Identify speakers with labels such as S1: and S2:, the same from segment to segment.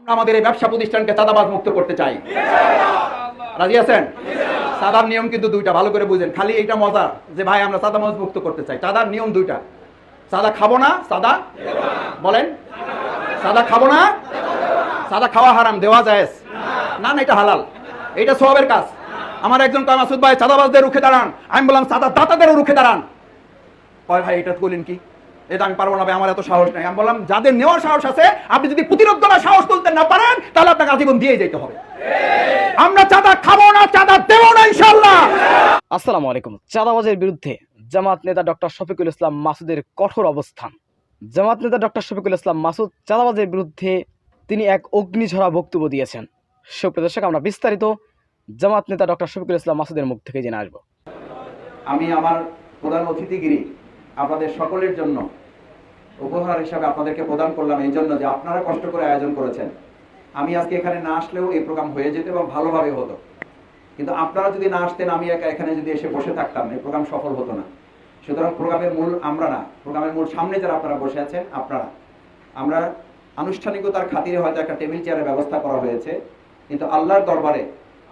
S1: আমরা আমাদের এই ব্যবসা প্রতিষ্ঠানকে চাঁদাবাজ মুক্ত করতে চাই। রাজি আছেন? চাঁদার নিয়ম কিন্তু দুইটা, ভালো করে বুঝেন। খালি এইটা মজা যে ভাই, আমরা চাঁদাবাজ মুক্ত করতে চাই। চাঁদার নিয়ম দুইটা। চাঁদা খাব না, চাঁদা বলেন। চাঁদা খাব না, চাঁদা খাওয়া হারাম, দেওয়া যায় না না, এটা হালাল। এটা সবের কাজ। আমার একজন কয় মাসুদ ভাই, চাঁদাবাজদের রুখে দাঁড়ান। আমি বললাম, চাঁদা দাতাদেরও রুখে দাঁড়ান। কয় ভাই, এটা বলেন কি? এটা আমি পারব না ভাই আমার এত সাহস নাই। আমি বললাম যাদের নেওয়ার সাহস আছে আপনি যদি প্রতিরোধ করার সাহস তুলতে না পারেন তাহলে আপনাকে আজীবন দিয়ে যেতে হবে। আমরা চাঁদা খাব না চাঁদা দেবো না ইনশাল্লাহ
S2: আসসালামু আলাইকুম। চাঁদাবাজের বিরুদ্ধে জামাত নেতা ডক্টর শফিকুল ইসলাম মাসুদের কঠোর অবস্থান। জামাত নেতা ডক্টর শফিকুল ইসলাম মাসুদ চাঁদাবাজের বিরুদ্ধে তিনি এক অগ্নিঝরা বক্তব্য দিয়েছেন। সুপ্রিয় দর্শক আমরা বিস্তারিত জামাত নেতা ডক্টর শফিকুল ইসলাম মাসুদের মুখ থেকে জেনে আসব।
S1: আমি আমার প্রধান অতিথিগিরি আপনাদের সকলের জন্য উপহার হিসাবে আপনাদেরকে প্রদান করলাম এই জন্য যে আপনারা কষ্ট করে আয়োজন করেছেন। আমি আজকে এখানে না আসলেও এই প্রোগ্রাম হয়ে যেত এবং ভালোভাবে হতো। কিন্তু আপনারা যদি না আসতেন, আমি একা এখানে যদি এসে বসে থাকতাম, এই প্রোগ্রাম সফল হতো না। সুতরাং প্রোগ্রামের মূল আমরা না, প্রোগ্রামের মূল সামনে যারা আপনারা বসে আছেন, আপনারা। আমরা আনুষ্ঠানিকতার খাতিরে হয়তো একটা টেবিল চেয়ারের ব্যবস্থা করা হয়েছে, কিন্তু আল্লাহর দরবারে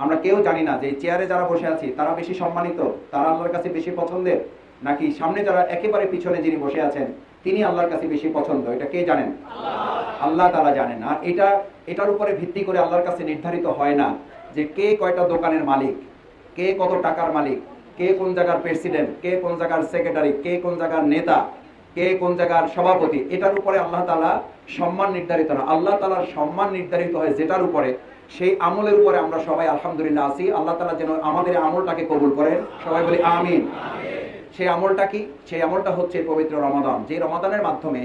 S1: আমরা কেউ জানি না যে চেয়ারে যারা বসে আছি, তারা বেশি সম্মানিত, তারা আল্লাহর কাছে বেশি পছন্দের, নাকি সামনে যারা একেবারে পিছনে যিনি বসে আছেন তিনি আল্লাহর কাছে বেশি পছন্দ এটা কে জানেন? আল্লাহ। তারা জানেন। আর এটা এটার উপরে ভিত্তি করে আল্লাহর কাছে নির্ধারিত হয় না যে কে কয়টা দোকানের মালিক কে কত টাকার মালিক কে কোন জায়গার প্রেসিডেন্ট কে কোন জায়গার সেক্রেটারি কে কোন জায়গার নেতা কে কোন জায়গার সভাপতি এটার উপরে আল্লাহ তালা সম্মান নির্ধারিত না। আল্লাহ তালার সম্মান নির্ধারিত হয় যেটার উপরে সেই আমলের উপরে আমরা সবাই আলহামদুলিল্লাহ আছি। আল্লাহ তালা যেন আমাদের আমলটাকে কবুল করেন। সবাই বলি আমিন। সেই আমলটা কি? সেই আমলটা হচ্ছে পবিত্র রমাদান। যে রমাদানের মাধ্যমে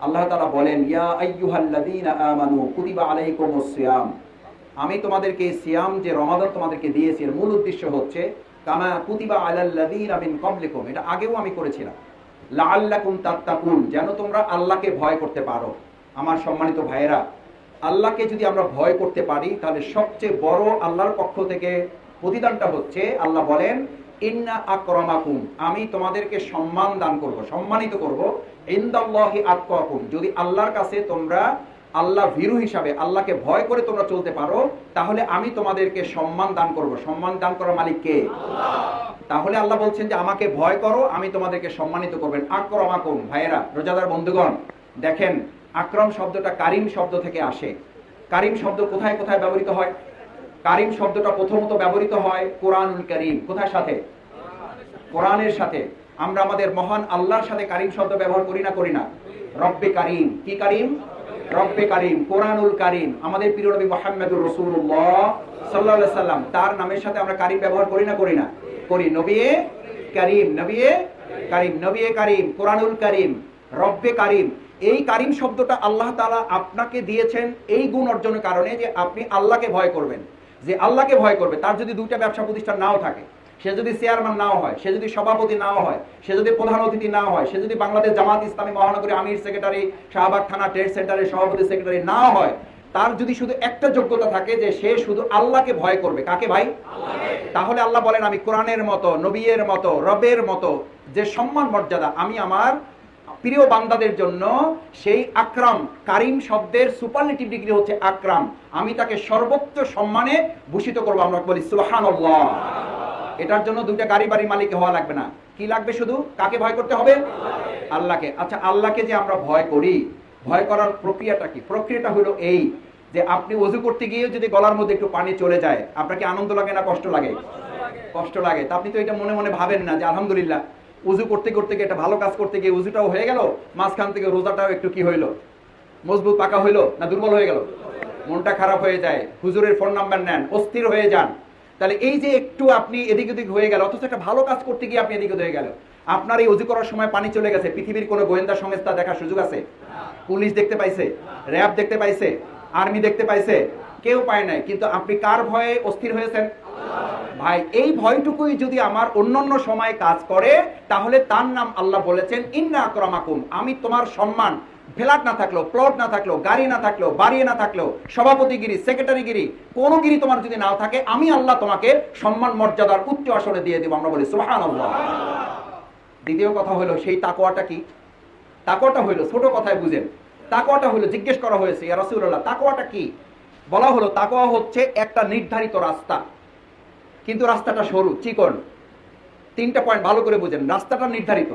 S1: আল্লাহ তালা বলেন, ইয়া আইয়ুহাল্লাযীনা আমানু কুতিবা আলাইকুমুস সিয়াম। আমি তোমাদেরকে সিয়াম যে রমাদান তোমাদেরকে দিয়েছি, এর মূল উদ্দেশ্য হচ্ছে, কামা কুতিবা আলাল্লাযীনা মিন ক্বাবলিকুম। এটা আগেও আমি করেছিলাম। লাআল্লাকুম তাত্তাকুন, যেন তোমরা আল্লাহকে ভয় করতে পারো। আমার সম্মানিত ভাইয়েরা, আল্লাহকে যদি আমরা ভয় করতে পারি, তাহলে সবচেয়ে বড় আল্লাহর পক্ষ থেকে প্রতিদানটা হচ্ছে আল্লাহ বলেন ইন্না আকরামাকুম আমি তোমাদেরকে সম্মান দান করব সম্মানিত করব। ইনদাল্লাহি আতকাকুম যদি আল্লাহর কাছে তোমরা আল্লাহ ভীরু হিসাবে আল্লাহকে ভয় করে তোমরা চলতে পারো তাহলে আমি তোমাদেরকে সম্মান দান করব। সম্মান দান করার মালিক কে? তাহলে আল্লাহ বলছেন যে আমাকে ভয় করো আমি তোমাদেরকে সম্মানিত করবেন আক্রমাকুম ভাইয়েরা রোজাদার বন্ধুগণ দেখেন আক্রম শব্দটা কারিম শব্দ থেকে আসে। কারিম শব্দ কোথায় কোথায় ব্যবহৃত হয়? কারিম শব্দটা প্রথমত ব্যবহৃত হয় কোরআনুল করিম। কোথায় সাথে? কোরআনের সাথে। আমরা আমাদের মহান আল্লাহর সাথে কারিম শব্দ ব্যবহার করি না করি না। রব্বে কারিম। কি কারিম? রব্বে কারিম। কোরআনুল কারিম। আমাদের প্রিয় নবী মোহাম্মদুর রসুল্লাহ সাল্লাহ সাল্লাম তার নামের সাথে আমরা কারিম ব্যবহার করি না করি না। করি নবিয়ে কারিম নবিয়ে কারিম নবিয়ে কারিম, কোরআনুল কারিম, রব্বে কারিম। এই কারিম শব্দটা আল্লাহ তাআলা আপনাকে দিয়েছেন এই গুণ অর্জনের কারণে যে আপনি আল্লাহকে ভয় করবেন। যে আল্লাহকে ভয় করবে, তার যদি দুইটা ব্যবসা প্রতিষ্ঠান নাও থাকে, সে যদি চেয়ারম্যান নাও হয়, সে যদি সভাপতি নাও হয়, সে যদি প্রধান অতিথি নাও হয়, সে যদি বাংলাদেশ জামাত ইসলামী মহানগরী আমির সেক্রেটারি, শাহবাগ থানা ট্রেড সেন্টারের সভাপতি সেক্রেটারি নাও হয়, তার যদি শুধু একটা যোগ্যতা থাকে যে সে শুধু আল্লাহকে ভয় করবে, কাকে ভাই? তাহলে আল্লাহ বলেন, আমি কোরআনের মতো, নবীর মতো, রবের মতো, যে সম্মান মর্যাদা আমি আমার প্রিয় বান্দাদের জন্য সেই আকরাম, কারিম শব্দের সুপারলেটিভ ডিগ্রি হচ্ছে আকরাম। আমি তাকে সর্বোচ্চ সম্মানে ভূষিত করব, আমরা বলি সুবহানাল্লাহ। এটার জন্য দুইটা গাড়ি বাড়ি মালিক হওয়া লাগবে না। কি লাগবে শুধু? কাকে ভয় করতে হবে? আল্লাহকে। আচ্ছা আল্লাহকে যে আমরা ভয় করি, ভয় করার প্রক্রিয়াটা কি? প্রক্রিয়াটা হলো এই, যে আপনি অজু করতে গিয়ে যদি গলার মধ্যে একটু পানি চলে যায়, আপনার কি আনন্দ লাগে না কষ্ট লাগে? কষ্ট লাগে। তা আপনি তো এটা মনে মনে ভাবেন না যে আলহামদুলিল্লাহ উজু করতে করতে গিয়ে একটা ভালো কাজ করতে গিয়ে উজুটাও হয়ে গেল, মাঝখান থেকে রোজাটাও একটু কি হইল? মজবুত পাকা হইল না দুর্বল হয়ে গেল? মনটা খারাপ হয়ে যায়, হুজুরের ফোন নাম্বার নেন, অস্থির হয়ে যান। তাহলে এই যে একটু আপনি এদিক ওদিক হয়ে গেল, অথচ একটা ভালো কাজ করতে গিয়ে আপনি এদিক হয়ে গেল। আপনার এই অজু করার সময় পানি চলে গেছে, পৃথিবীর কোনো গোয়েন্দা সংস্থা দেখার সুযোগ আছে? পুলিশ দেখতে পাইছে, র্যাব দেখতে পাইছে, আর্মি দেখতে পাইছে, কেউ পায় নাই। কিন্তু আপনি কার ভয়ে অস্থির হয়েছেন? ভাই, এই ভয়টুকুই যদি আমার অন্যান্য সময় কাজ করে, তাহলে তার নাম আল্লাহ বলেছেন, ইন্না আকরামাকুম আমি তোমার সম্মান। ফ্ল্যাট না থাকল প্লট না থাকল গাড়ি না থাকল বাড়ি না থাকল সভাপতিগিরি, সেক্রেটারিগিরি, কোনো গিরি তোমার যদি নাও থাকে, আমি আল্লাহ তোমাকে সম্মান, মর্যাদার উচ্চ আসনে দিয়ে দেবো। আমরা বলি, সুবহানাল্লাহ দ্বিতীয় কথা হলো, সেই তাকোয়াটা কি? তাকোয়াটা হইল ছোট কথায় বুঝেন। তাকোয়াটা হলো, জিজ্ঞেস করা হয়েছে, ইয়া রাসূলুল্লাহ তাকওয়াটা কি? বলা হলো তাকোয়া হচ্ছে একটা নির্ধারিত রাস্তা। কিন্তু রাস্তাটা সরু, চিকন। তিনটা পয়েন্ট ভালো করে বুঝেন, রাস্তাটা নির্ধারিত।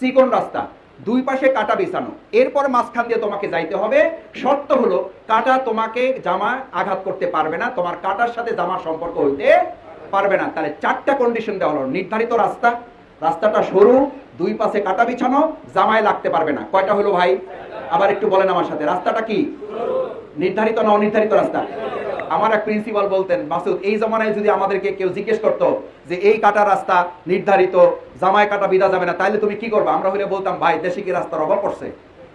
S1: চিকন রাস্তা, দুই পাশে কাটা বিছানো। এরপর মাঝখান দিয়ে তোমাকে যাইতে হবে। শর্ত হলো, কাটা তোমাকে জামা আঘাত করতে পারবে না, তোমার কাটার সাথে জামার সম্পর্ক হইতে পারবে না। তাহলে চারটা কন্ডিশন দেওয়া হলো, নির্ধারিত রাস্তা। রাস্তাটা সরু, দুই পাশে কাটা বিছানো, জামায় লাগতে পারবে না। কয়টা হলো ভাই? আবার একটু বলেন আমার সাথে, রাস্তাটা কি? নির্ধারিত না অনির্ধারিত রাস্তা? আমার এক প্রিন্সিপাল বলতেন, মাসুদ, এই জমানায় যদি আমাদেরকে কেউ জিজ্ঞেস করতো যে এই কাটা রাস্তা নির্ধারিত জামায় কাটা বিদা যাবে না তাহলে তুমি কি করবে? আমরা হলে বলতাম, ভাই, দেশে কি রাস্তার অভাব পড়ছে?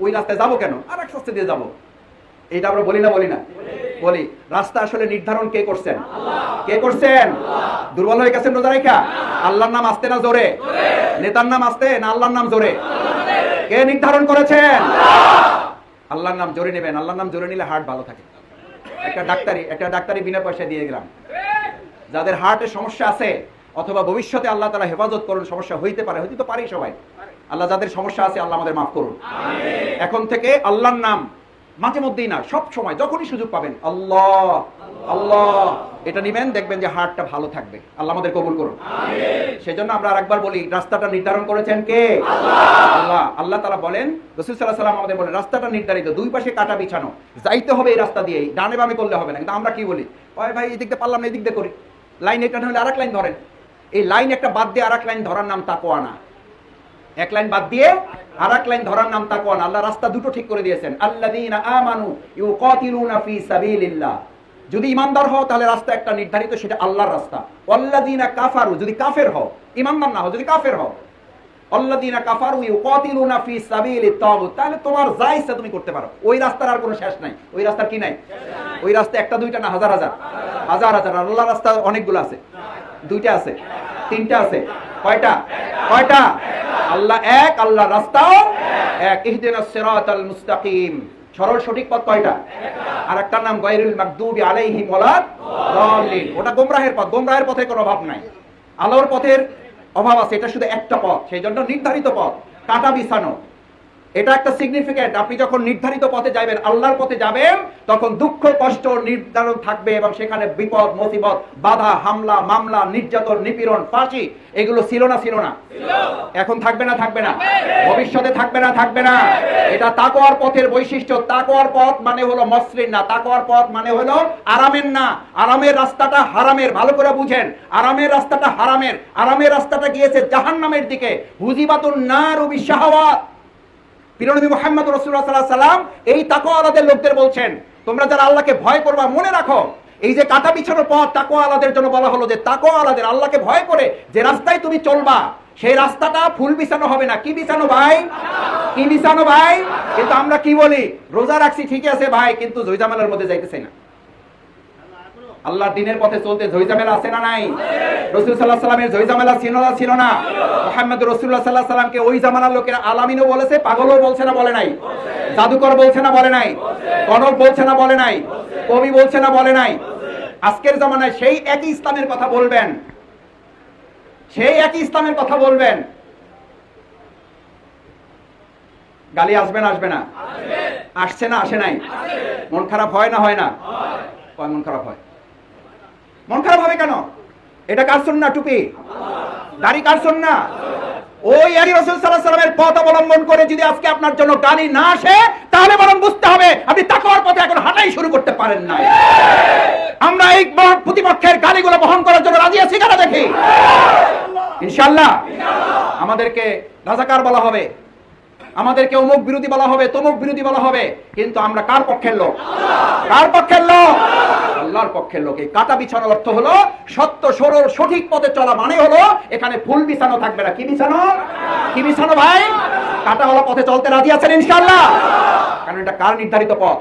S1: ওই রাস্তায় যাব কেন? আর এক রাস্তা দিয়ে যাব। এটা আমরা বলি না বলি না? বলি, রাস্তা আসলে নির্ধারণ কে করছেন? কে করছেন? দুর্বল হয়ে গেছেন রোজা রেখা আল্লাহর নাম আসতে না জোরে? নেতার নাম আসতে না আল্লাহর নাম জোরে? কে নির্ধারণ করেছেন? আল্লাহর নাম জোরে নেবেন, আল্লাহর নাম জোরে নিলে হার্ট ভালো থাকে। একটা ডাক্তারি একটা ডাক্তারি বিনা পয়সা দিয়ে গেলাম যাদের হার্টের সমস্যা আছে অথবা ভবিষ্যতে আল্লাহ তারা হেফাজত করুন সমস্যা হইতে পারে হইতে তো পারি সবাই। আল্লাহ যাদের সমস্যা আছে আল্লাহ আমাদের মাফ করুন। এখন থেকে আল্লাহর নাম মাঝে মধ্যেই না সব সময় যখনই সুযোগ পাবেন আল্লাহ আল্লাহ এটা নিবেন দেখবেন যে হার্টটা ভালো থাকবে। আল্লাহ আমাদের কবুল করুন। সেজন্য আমরা আরেকবার বলি রাস্তাটা নির্ধারণ করেছেন কে? আল্লাহ। আল্লাহ তারা বলেন রসুল সাল্লাহ সাল্লাম আমাদের বলেন রাস্তাটা নির্ধারিত দুই পাশে কাটা বিছানো। যাইতে হবে এই রাস্তা দিয়ে ডানে বামে করলে হবে না। কিন্তু আমরা কি বলি ভাই ভাই এই দিক দিয়ে পারলাম না এই দিক দিয়ে করি। লাইন এটা না হলে আরেক লাইন ধরেন। এই লাইন একটা বাদ দিয়ে আরেক লাইন ধরার নাম তাকোয়ানা এক লাইন বাদ দিয়ে আর এক লাইন ধরার নাম তাকওয়ান আল্লাহ রাস্তা দুটো ঠিক করে দিয়েছেন। আল্লাযীনা আমানু ইউকাতিলুনা ফি সাবিলিল্লাহ। যদি ইমানদার হও তাহলে রাস্তা একটা নির্ধারিত, সেটা আল্লাহর রাস্তা। ওয়াল্লাযীনা কাফারু, যদি কাফের হও, ইমানদার না হও, যদি কাফের হও, আল্লাযীনা কাফারু ইউকাতিলুনা ফি সাবিলিত তাগুত, তাহলে তোমার যা ইচ্ছা তুমি করতে পারো। ওই রাস্তার আর কোনো শেষ নাই। ওই রাস্তার কি নাই? ওই রাস্তা একটা, দুইটা না, হাজার হাজার। হাজার হাজার। আর আল্লাহর রাস্তা অনেকগুলো আছে। দুইটা আছে। তিনটা আছে। কয়টা? কয়টা? আল্লাহ এক আল্লাহ রাস্তাও এক। ইহদিনাস সিরাতাল মুস্তাকিম। সরল সঠিক পথ কয়টা? আর একটা নাম গায়রুল মাকদুবি আলাইহিম ওয়ালাদ দাল্লিন। ওটা গোমরাহের পথ। গোমরাহের পথে কোনো অভাব নাই। আলোর পথের অভাব আছে। এটা শুধু একটা পথ। সেই জন্য নির্ধারিত পথ। কাটা বিছানো। এটা একটা সিগনিফিকেন্ট আপনি যখন নির্ধারিত পথে যাবেন আল্লাহর পথে যাবেন, তখন দুঃখ, কষ্ট, নির্ধারণ থাকবে এবং সেখানে বিপদ, মুসিবত, বাধা, হামলা, মামলা, নির্যাতন, নিপীড়ন, ফাঁসি, এগুলো ছিল না ছিল না। এখন থাকবে না থাকবে না। ভবিষ্যতে থাকবে না থাকবে না। এটা তাকওয়ার পথের বৈশিষ্ট্য। তাকোয়ার পথ মানে হলো মসৃণ না। তাকোয়ার পথ মানে হলো আরামের না। আরামের রাস্তাটা হারামের, ভালো করে বুঝেন। আরামের রাস্তাটা হারামের। আরামের রাস্তাটা গিয়েছে জাহান্নামের দিকে। হুজিবাতুন না রবি বিশাহাওয়াত। পিরনবী মোহাম্মদ রসুল্লাহ সাল্লাহ সাল্লাম এই তাকোয়ালাদের লোকদের বলছেন, তোমরা যারা আল্লাহকে ভয় করবা, মনে রাখো, এই যে কাটা বিছানো পথ তাকোয়ালাদের জন্য বলা হলো যে তাকোয়ালাদের আল্লাহকে ভয় করে যে রাস্তায় তুমি চলবা, সেই রাস্তাটা ফুল বিছানো হবে না। কি বিছানো ভাই? কি বিছানো ভাই? কিন্তু আমরা কি বলি? রোজা রাখছি ঠিকই আছে ভাই, কিন্তু জয়জামালের মধ্যে যাইতেছে না। আল্লাহ দিনের পথে চলতে ঝইঝামেলা আছে না নাই? রসুল সাল্লাহ সাল্লামের ঝইঝামেলা ছিল না ছিল না। মোহাম্মদ রসুল্লাহ সাল্লাহ সাল্লামকে ওই জামানার লোকেরা আলামিনও বলেছে পাগলও বলছে না বলে নাই। জাদুকর বলছে না বলে নাই। কনক বলছে না বলে নাই। কবি বলছে না বলে নাই। আজকের জামানায় সেই একই ইসলামের কথা বলবেন। সেই একই ইসলামের কথা বলবেন। গালি আসবে না আসবে না? আসছে না আসে নাই? মন খারাপ হয় না হয় না? কয় মন খারাপ হয়? মন খারাপ হবে কেন? এটা কার না টুপি? দাড়ি কার না ওই আলী রসুল সাল্লাহ সাল্লামের পথ অবলম্বন করে যদি আজকে আপনার জন্য গালি না আসে, তাহলে বরং বুঝতে হবে, আপনি তাকওয়ার পথে এখন হাঁটাই শুরু করতে পারেন না আমরা এই প্রতিপক্ষের গালিগুলো বহন করার জন্য রাজি আছি কেন দেখি? ইনশাল্লাহ আমাদেরকে রাজাকার বলা হবে। আমাদেরকে অমুক বিরোধী বলা হবে, তমুক বিরোধী বলা হবে, কিন্তু আমরা কার পক্ষের লোক? কার পক্ষের লোক? আল্লাহর পক্ষের লোক। এই কাটা বিছানোর অর্থ হলো, সত্য সরল সঠিক পথে চলা মানে হলো, এখানে ফুল বিছানো থাকবে না। কি বিছানো? কি বিছানো ভাই? কাটা হলো পথে চলতে রাজি আছেন ইনশাআল্লাহ? কারণ এটা কার নির্ধারিত পথ?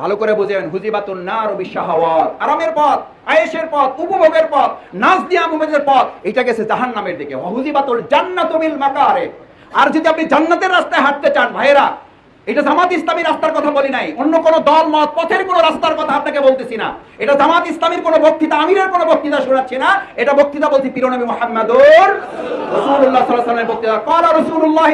S1: ভালো করে বুঝেন, হুজিবাতুন নার বিশাহাওয়াত। আরামের পথ, আয়েশের পথ, উপভোগের পথ নাচ দিয়া মুমেদের পথ এটা গেছে জাহান্নামের দিকে। হুজিবাতুল জান্নাতু মাকারে আর যদি আপনি জান্নাতের রাস্তায় হাঁটতে চান ভাইয়েরা এটা জামাত ইসলামী রাস্তার কথা বলি নাই। অন্য কোনো দল, মত, পথের কোনো রাস্তার কথা আপনাকে বলতেছি না। এটা জামাত ইসলামীর কোনো বক্তৃতা, আমিরের কোনো বক্তৃতা শোনাচ্ছি না। এটা বক্তৃতা বলছি পিরনবী মুহাম্মাদুর রাসূলুল্লাহ সাল্লাল্লাহু আলাইহি ওয়াসাল্লামের বক্তৃতা। ক্বালা রাসূলুল্লাহ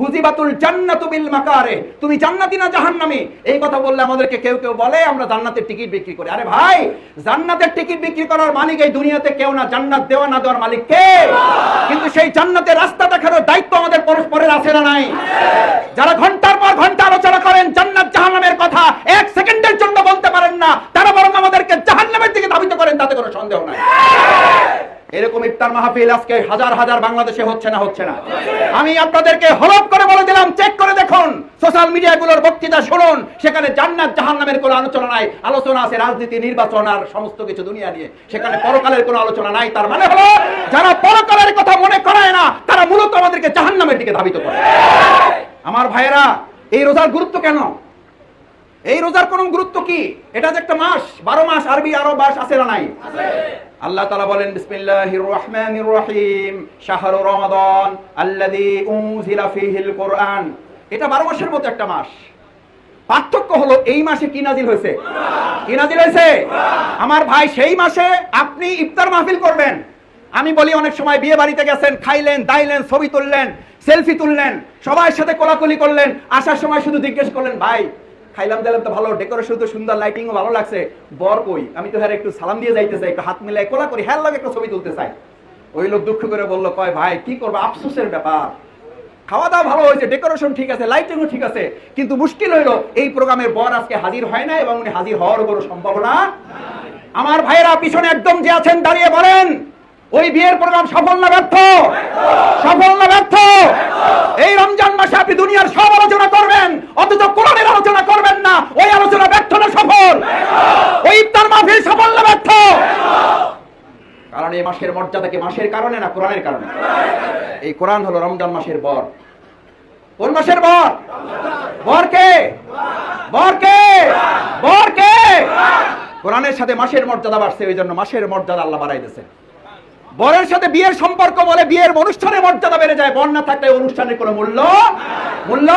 S1: হুজিবাতুল জান্নাতু বিল মাকারে। তুমি জান্নাতি না জাহান্নামী? এই কথা বললে আমাদেরকে কেউ কেউ বলে, আমরা জান্নাতের টিকিট বিক্রি করি। আরে ভাই, জান্নাতের টিকিট বিক্রি করার মালিক এই দুনিয়াতে কেউ না। জান্নাত দেওয়া না দেওয়ার মালিক কে? কিন্তু সেই জান্নাতের রাস্তা দেখানোর দায়িত্ব আমাদের পরস্পরের আছে না নাই? যারা ঘণ্টার পর ঘণ্টা আলোচনা করেন, জান্নাত জাহান্নামের কথা এক সেকেন্ডের জন্য বলতে পারেন না, তারা বরং আমাদেরকে জাহান্নামের দিকে ধাবিত করেন, তাতে কোনো সন্দেহ নাই। এরকম ইফতার মাহফিল আজকে হাজার হাজার বাংলাদেশে হচ্ছে না হচ্ছে না। আমি আপনাদেরকে হলপ করে বলে দিলাম চেক করে দেখুন সোশ্যাল মিডিয়াগুলোর বক্তৃতা শুনুন, সেখানে জান্নাত জাহান্নামের কোনো আলোচনা নাই, আলোচনা আছে রাজনীতি, নির্বাচন আর সমস্ত কিছু দুনিয়া নিয়ে। সেখানে পরকালের কোনো আলোচনা নাই, তার মানে হলো যারা পরকালের কথা মনে করায় না, তারা মূলত আমাদেরকে জাহান্নামের দিকে ধাবিত করে। আমার ভাইয়েরা, এই রোজার গুরুত্ব কেন? এই রোজার কোন গুরুত্ব কি? এটা যে একটা মাস, বারো মাস আরবি আরও মাস আছে না নাই? আল্লাহ তাআলা বলেন, বিসমিল্লাহির রহমানির রহিম, শাহরু রমাদান আল্লাযী উনজিলা কোরআন। এটা বারো মাসের মতো একটা মাস। পার্থক্য হলো, এই মাসে কি নাজিল হয়েছে? কি নাজিল হয়েছে? আমার ভাই সেই মাসে আপনি ইফতার মাহফিল করবেন। আমি বলি, অনেক সময় বিয়ে বাড়িতে গেছেন, খাইলেন, দাইলেন, ছবি তুললেন সেলফি তুললেন সবার সাথে কোলাকুলি করলেন, আসার সময় শুধু জিজ্ঞেস করলেন, ভাই, খাইলাম, দিলাম তো ভালো ডেকোরেশন তো সুন্দর লাইটিংও ভালো লাগছে, বর কই? আমি তো হ্যাঁ একটু সালাম দিয়ে যাইতে চাই একটু হাত মিলাই কোলা করি হ্যাঁ লাগে একটা ছবি তুলতে চাই। ওই লোক দুঃখ করে বলল, কয় ভাই, কি করব? আফসোসের ব্যাপার। খাওয়া দাওয়া ভালো হয়েছে ডেকোরেশন ঠিক আছে লাইটিংও ঠিক আছে, কিন্তু মুশকিল হইল, এই প্রোগ্রামের বর আজকে হাজির হয় না এবং উনি হাজির হওয়ার কোনো সম্ভাবনা আমার ভাইয়েরা পিছনে একদম যে আছেন, দাঁড়িয়ে বলেন। ওই বিয়ের প্রোগ্রাম সফল না ব্যর্থ? সফল না ব্যর্থ? এই রমজান মাসে আপনি দুনিয়ার সব আলোচনা করবেন, অথচ কোরআনের আলোচনা করবেন না। ওই আলোচনা ব্যর্থ না সফল? ওই ইফতার মাহফিল সফল না ব্যর্থ? কারণ এই মাসের মর্যাদা কি মাসের কারণে না কোরআনের কারণে? এই কোরআন হলো রমজান মাসের বর। কোন মাসের বর? বর কে? বর কে? বর কে? কোরআনের সাথে মাসের মর্যাদা বাড়ছে, ওই জন্য মাসের মর্যাদা আল্লাহ বাড়াই দিয়েছে বরের সাথে বিয়ের সম্পর্ক বলে বিয়ের অনুষ্ঠানের মর্যাদা বেড়ে যায়, বর না থাকলে অনুষ্ঠানের কোনো মূল্য মূল্য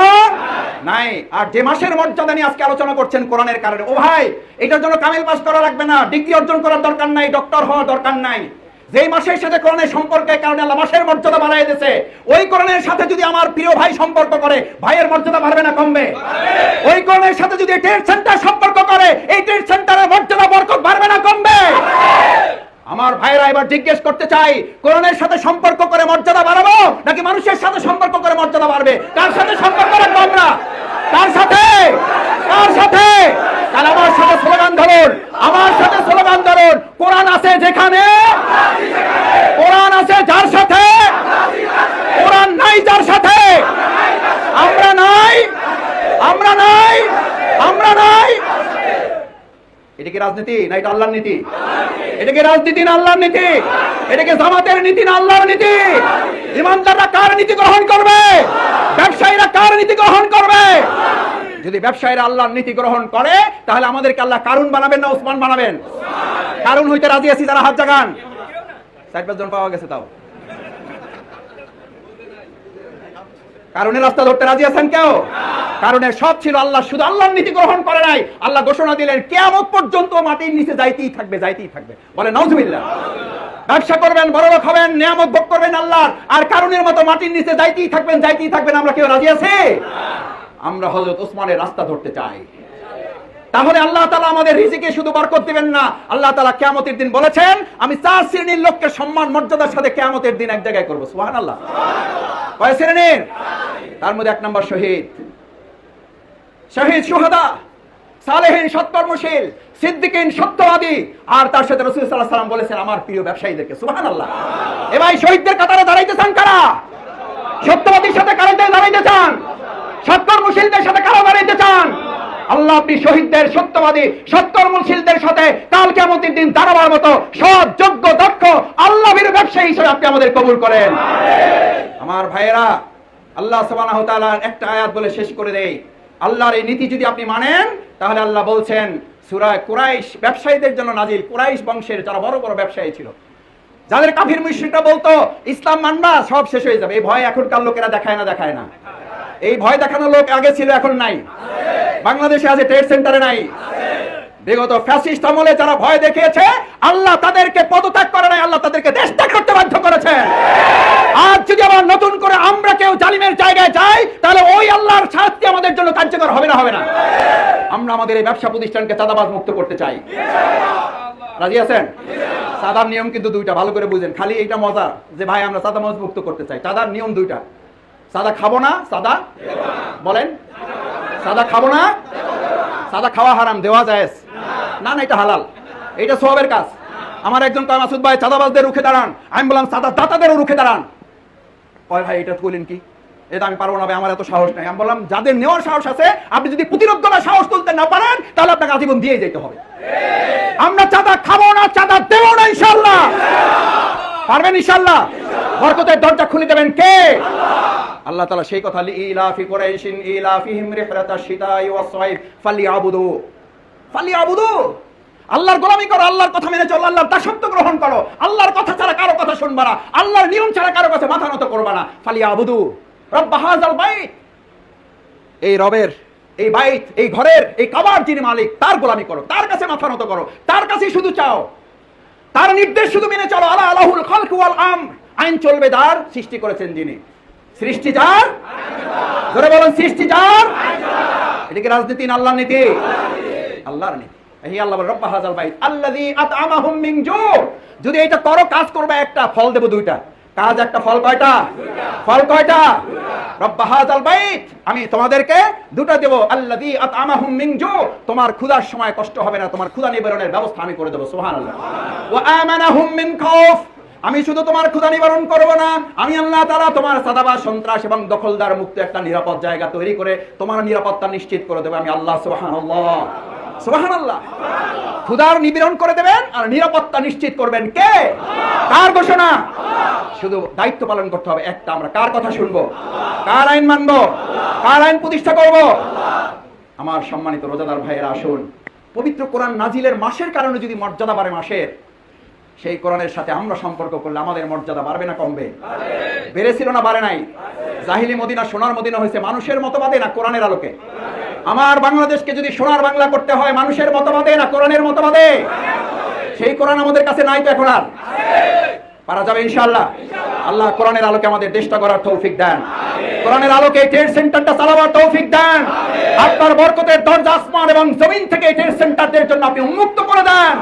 S1: নাই। আর যে মাসের মর্যাদা নিয়ে আজকে আলোচনা করছেন কোরআনের কারণে, ও ভাই, এটার জন্য কামিল পাস করা লাগবে না, ডিগ্রি অর্জন করার দরকার নাই, ডক্টর হওয়ার দরকার নাই। যেই মাসের সাথে কোরআনের সম্পর্কের কারণে আল্লাহ মাসের মর্যাদা বাড়াই দিয়েছে, ওই কোরআনের সাথে যদি আমার প্রিয় ভাই সম্পর্ক করে, ভাইয়ের মর্যাদা বাড়বে না, কমবে? ওই কোরআনের সাথে যদি ট্রেড সেন্টার সম্পর্ক করে, এই ট্রেড সেন্টারের মর্যাদা বরকত বাড়বে না, কমবে? আমার ভাইরা এবার জিজ্ঞেস করতে চাই, কোরআনের সাথে সম্পর্ক করে মর্যাদা বাড়াবো, নাকি মানুষের সাথে সম্পর্ক করে মর্যাদা বাড়বে? কার সাথে সম্পর্ক রাখব আমরা? কার সাথে? কার সাথে? তাহলে আমার সাথে স্লোগান ধরুন, আমার সাথে স্লোগান ধরুন, কোরআন আছে যেখানে? কোরআন আছে যার সাথে? কোরআন নাই যার সাথে? আমরা নাই? আমরা নাই? আমরা নাই? এটা কি রাজনীতি? না এটা আল্লাহর নীতি? এটা কি রাজনীতি না আল্লাহর নীতি? এটাকে জামাতের নীতি না আল্লাহর নীতি? ইমানদাররা কার নীতি গ্রহণ করবে? ব্যবসায়ীরা কার নীতি গ্রহণ করবে? যদি ব্যবসায়ীরা আল্লাহর নীতি গ্রহণ করে, তাহলে আমাদেরকে আল্লাহ কারুন বানাবেন না ওসমান বানাবেন? কারুন হইতে রাজি আছি তারা হাত জাগান। সাইড পাঁচজন পাওয়া গেছে তাও। কারণে রাস্তা ধরতে রাজি আছেন কেউ? কারণে সব ছিল আল্লাহ, শুধু আল্লাহর নীতি গ্রহণ করে নাই। আল্লাহ ঘোষণা দিলেন কেমন পর্যন্ত মাটির নিচে যাইতেই থাকবে যাইতেই থাকবে। বলে নজমিল্লা ব্যবসা করবেন, বড় লোক হবেন, নিয়ামত ভোগ করবেন আল্লাহর। আর কারণের মতো মাটির নিচে যাইতেই থাকবেন যাইতেই থাকবেন। আমরা কেউ রাজি আছে? আমরা হজরত ওসমানের রাস্তা ধরতে চাই। তাহলে আল্লাহ তালা আমাদের রিজিকে শুধু বরকত দিবেন না। আল্লাহ তালা কেয়ামতের দিন বলেছেন, আমি চার শ্রেণির লোককে সম্মান, মর্যাদার সাথে কেয়ামতের দিন এক জায়গায় করব। সুহান আল্লাহ কয় শ্রেণির? তার মধ্যে এক নম্বর শহীদ। শহীদ সুহাদা, সালেহীন সৎকর্মশীল, সিদ্দিকিন সত্যবাদী, আর তার সাথে রসুল সাল্লাহ সাল্লাম বলেছেন, আমার প্রিয় ব্যবসায়ীদেরকে। সুহান আল্লাহ এবার শহীদদের কাতারে দাঁড়াইতে চান কারা? সত্যবাদীর সাথে কারা দাঁড়াইতে চান? সৎকর্মশীলদের সাথে কারা দাঁড়াইতে চান? আল্লাহ আপনি শহীদদের সত্যবাদী সৎকর্মশীলদের সাথে কাল কেমতের দিন দাঁড়াবার মতো সৎ যোগ্য দক্ষ আল্লাহর ব্যবসায়ী হিসেবে আপনি আমাদের কবুল করেন। আমার ভাইয়েরা আল্লাহ সুবহানাহু তাআলার একটা আয়াত বলে শেষ করে দেই। আল্লাহর এই নীতি যদি আপনি মানেন তাহলে আল্লাহ বলছেন সূরা কুরাইশ ব্যবসায়ীদের জন্য নাজিল। কুরাইশ বংশের যারা বড় বড় ব্যবসায়ী ছিল যাদের কাফির মুশরিকরা বলতো ইসলাম মানবা সব শেষ হয়ে যাবে। এই ভয় এখনকার লোকেরা দেখায় না দেখায় না। এই ভয় দেখানো লোক আগে ছিল, এখন নাই। বাংলাদেশে আছে ট্রেড সেন্টারে নাই। বিগত ফ্যাসিস্ট আমলে যারা ভয় দেখিয়েছে, আল্লাহ তাদেরকে পদত্যাগ করে নাই, আল্লাহ তাদেরকে দেশ ত্যাগ করতে বাধ্য করেছে। আজ যদি আবার নতুন করে আমরা কেউ জালিমের জায়গায় যাই, তাহলে ওই আল্লাহর শাস্তি আমাদের জন্য কার্যকর হবে না হবে না। আমরা আমাদের এই ব্যবসা প্রতিষ্ঠানকে চাঁদাবাজ মুক্ত করতে চাই। রাজি আছেন? সাদার নিয়ম কিন্তু দুইটা, ভালো করে বুঝেন। খালি এইটা মজা যে, ভাই, আমরা চাঁদাবাজ মুক্ত করতে চাই। চাঁদার নিয়ম দুইটা। সাদা খাব না? সাদা? বলেন। সাদা খাব না? সাদা খাওয়া হারাম, দেওয়া যায় না না, এটা হালাল। এটা সোহাবের কাজ। আমার একজন কয়, মাসুদ ভাই, চাঁদাবাজদের রুখে দাঁড়ান। আমি বললাম, সাদা দাতাদেরও রুখে দাঁড়ান। কয়, ভাই, এটা বললেন কি? এটা আমি পারব না, ভাই, আমার এত সাহস নাই। আমি বললাম, যাদের নেওয়ার সাহস আছে, আপনি যদি প্রতিরোধ করার সাহস তুলতে না পারেন, তাহলে আপনাকে আজীবন দিয়ে যেতে হবে। আমরা চাঁদা খাব না, চাঁদা দেবো না ইনশাল্লাহ পারবেন ইনশাল্লাহ বরকতের দরজা খুলে দেবেন কে? আল্লাহ তাআলা সেই কথা ইলাফি আল্লাহর গোলামি করো, আল্লাহর কথা মেনে চলো, আল্লাহর দাসত্ব গ্রহণ করো। আল্লাহর কথা ছাড়া কারও কথা শুনবা না, আল্লাহর নিয়ম ছাড়া কারও কাছে মাথা নত করবা না। ফালিয়াবুদু। রব্বা হাযাল বাইত। এই রবের, এই বাইত, এই ঘরের, এই কাবার যিনি মালিক, তার গোলামি করো, তার কাছে মাথা নত করো, তার কাছে শুধু চাও। তার নির্দেশ শুধু মেনে চলো। আলা আলাহুল খালকু ওয়াল আম আইন চলবে যার সৃষ্টি করেছেন যিনি। সৃষ্টি যার? ধরে বলেন, সৃষ্টি যার? এটা কি রাজনীতি না আল্লাহর নীতি? আল্লাহর নীতি। এই আল্লাহ রব্বা হাজাল বাইত। আল্লাযী আতআমাহুম মিন জু যদি এটা করো, কাজ করবে একটা, ফল দেব দুইটা। কাজ একটা, ফল কয়টা? ফল কয়টা? আমি তোমাদেরকে দুটো দেব। জু। তোমার ক্ষুধার সময় কষ্ট হবে না, তোমার ক্ষুধা নিবারণের ব্যবস্থা আমি করে দেব খাউফ আমি শুধু তোমার ক্ষুধা নিবারণ করব না, আমি আল্লাহ তারা তোমার সাদাবা সন্ত্রাস এবং দখলদার মুক্ত একটা নিরাপদ জায়গা তৈরি করে তোমার নিরাপত্তা নিশ্চিত করে দেবে, আমি আল্লাহ সুবহানাল্লাহ। ক্ষুধার করে দেবেন আর নিরাপত্তা নিশ্চিত করবেন কে? কার ঘোষণা? শুধু দায়িত্ব পালন করতে হবে, একটা আমরা। কার কথা শুনব? কার আইন মানবো? কার আইন প্রতিষ্ঠা করব? আমার সম্মানিত রোজাদার ভাইয়েরা, আসুন। পবিত্র কোরআন নাজিলের মাসের কারণে যদি মর্যাদা বাড়ে মাসের, সেই কোরআনের সাথে আমরা সম্পর্ক করলে আমাদের মর্যাদা বাড়বে না কমবে? বেড়েছিল না বাড়ে নাই? জাহিলি মদিনা, সোনার মদিনা হয়েছে মানুষের মতবাদে না কোরআনের আলোকে? আমার বাংলাদেশকে যদি সোনার বাংলা করতে হয়, মানুষের মতবাদে না কোরআনের মতবাদে সেই কোরআন আমাদের কাছে নাই তো এখন আর? পারা যাবে ইনশাল্লাহ আল্লাহ কোরআনের আলোকে আমাদের দেশটা করার তৌফিক দেন। কোরআনের আলোকে ট্রেড সেন্টারটা চালাবার তৌফিক দেন। আপনার বরকতের দরজা আসমান এবং জমিন থেকে ট্রেড সেন্টারদের জন্য আপনি উন্মুক্ত করে দেন।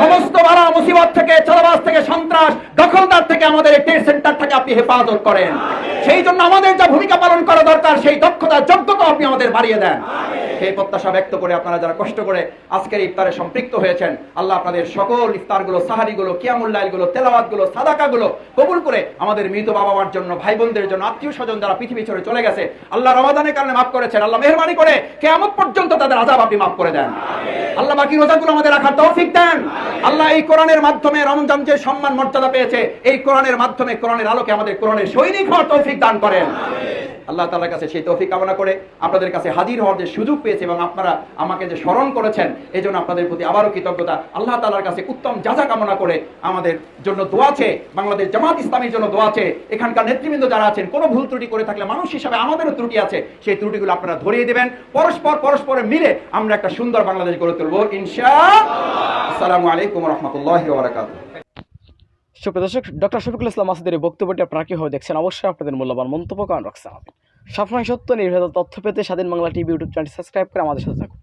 S1: সমস্ত বালা মুসিবত থেকে চালাবাস থেকে সন্ত্রাস দখলদার থেকে আমাদের এই ট্রেড সেন্টারটাকে আপনি হেফাজত করেন। সেই জন্য আমাদের যা ভূমিকা পালন করা দরকার সেই দক্ষতা যোগ্যতা আপনি আমাদের বাড়িয়ে দেন। সেই প্রত্যাশা ব্যক্ত করে আপনারা যারা কষ্ট করে আজকের ইফতারে সম্পৃক্ত হয়েছেন আল্লাহ আপনাদের সকল ইফতারগুলো সাহারিগুলো কিয়ামুল্লাইলগুলো তেলাওয়াতগুলো সাদাকাগুলো কবুল করে আমাদের মৃত বাবা মার জন্য ভাই বোনদের জন্য আত্মীয় স্বজন যারা পৃথিবী ছেড়ে চলে গেছে। আল্লাহ রমাদানের কারণে মাফ করেছেন। আল্লাহ মেহরবানি করে কেমন পর্যন্ত তাদের আজাব আপনি মাফ করে দেন। আল্লাহ বাকি রোজাগুলো আমাদের রাখার তৌফিক দেন। আল্লাহ এই কোরআনের মাধ্যমে রমজান যে সম্মান, মর্যাদা পেয়েছে, এই কোরআনের মাধ্যমে কোরআনের আলোকে আমাদের কোরআনের সৈনিক হওয়ার তৌফিক দান করেন। আল্লাহ তাআলার কাছে সেই তৌফিক কামনা করে আপনাদের কাছে হাজির হওয়ার যে সুযোগ পেয়েছে এবং আপনারা আমাকে যে স্মরণ করেছেন এই জন্য আপনাদের প্রতি আবারও কৃতজ্ঞতা। আল্লাহ তাআলার কাছে উত্তম যাজা কামনা করে আমাদের জন্য দোয়া আছে, বাংলাদেশ জামাত ইসলামের জন্য দোয়া আছে। এখানকার নেতৃবৃন্দ যারা আছেন, কোনো ভুল ত্রুটি করে থাকলে মানুষ হিসাবে আমাদেরও ত্রুটি আছে, সেই ত্রুটিগুলো আপনারা ধরিয়ে দেবেন। পরস্পর, পরস্পরে মিলে আমরা একটা সুন্দর বাংলাদেশ গড়ে তুলবো ইনশা আসসালামু আলাইকুম রহমতুল্লাহ বারাকাতুহ।
S2: সুপ্রিয় দর্শক, ডক্টর শফিকুল ইসলাম মাসুদের এই বক্তব্যটি আপনারা কীভাবে দেখছেন? অবশ্যই আপনাদের মূল্যবান মন্তব্য কারণ রাখছেন সবসময় সত্য নির্ভেজাল তথ্য পেতে Swadhin Bangla TV YouTube channel subscribe করে আমাদের সাথে থাকুন।